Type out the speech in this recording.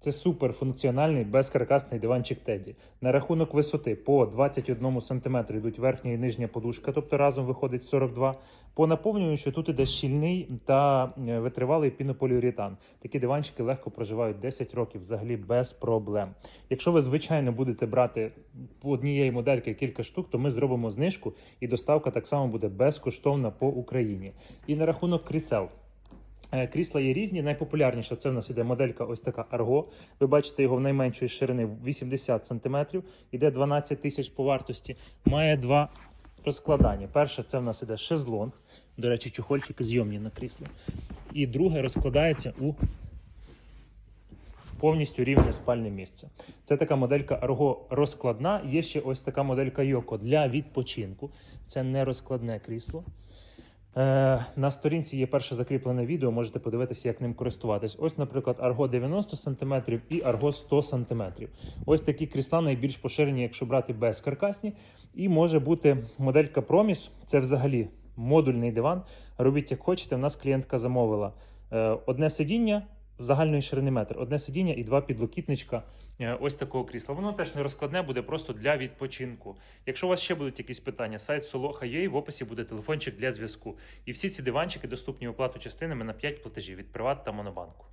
Це суперфункціональний безкаркасний диванчик Теді. На рахунок висоти по 21 см йдуть верхня і нижня подушка, тобто разом виходить 42 По наповнюючу тут іде щільний та е, витривалий пінополіуретан. Такі диванчики легко проживають 10 років, взагалі без проблем. Якщо ви звичайно будете брати однієї модельки кілька штук, то ми зробимо знижку, і доставка так само буде безкоштовна по Україні. І на рахунок крісел. Е, Крісла є різні. Найпопулярніша це в нас іде моделька ось така Argo. Ви бачите його в найменшої ширини 80 см, іде 12 тисяч по вартості. Має два розкладання. Перше, це в нас іде шезлонг. До речі, чохольчики зйомні на кріслі. І друге розкладається у повністю рівне спальне місце. Це така моделька Argo розкладна. Є ще ось така моделька Yoko для відпочинку. Це не розкладне крісло. Е, на сторінці є перше закріплене відео, можете подивитися, як ним користуватись. Ось, наприклад, арго 90 см і арго 100 см. Ось такі крісла найбільш поширені, якщо брати безкаркасні. І може бути моделька Проміс це взагалі модульний диван. Робіть як хочете. У нас клієнтка замовила е, одне сидіння загальної ширини метр, одне сидіння і два підлокітничка. е, Ось такого крісла. Воно теж не розкладне, буде просто для відпочинку. Якщо у вас ще будуть якісь питання, сайт Soloha.ua, в описі буде телефончик для зв'язку. І всі ці диванчики доступні оплату частинами на 5 платежів від Приват та Монобанку.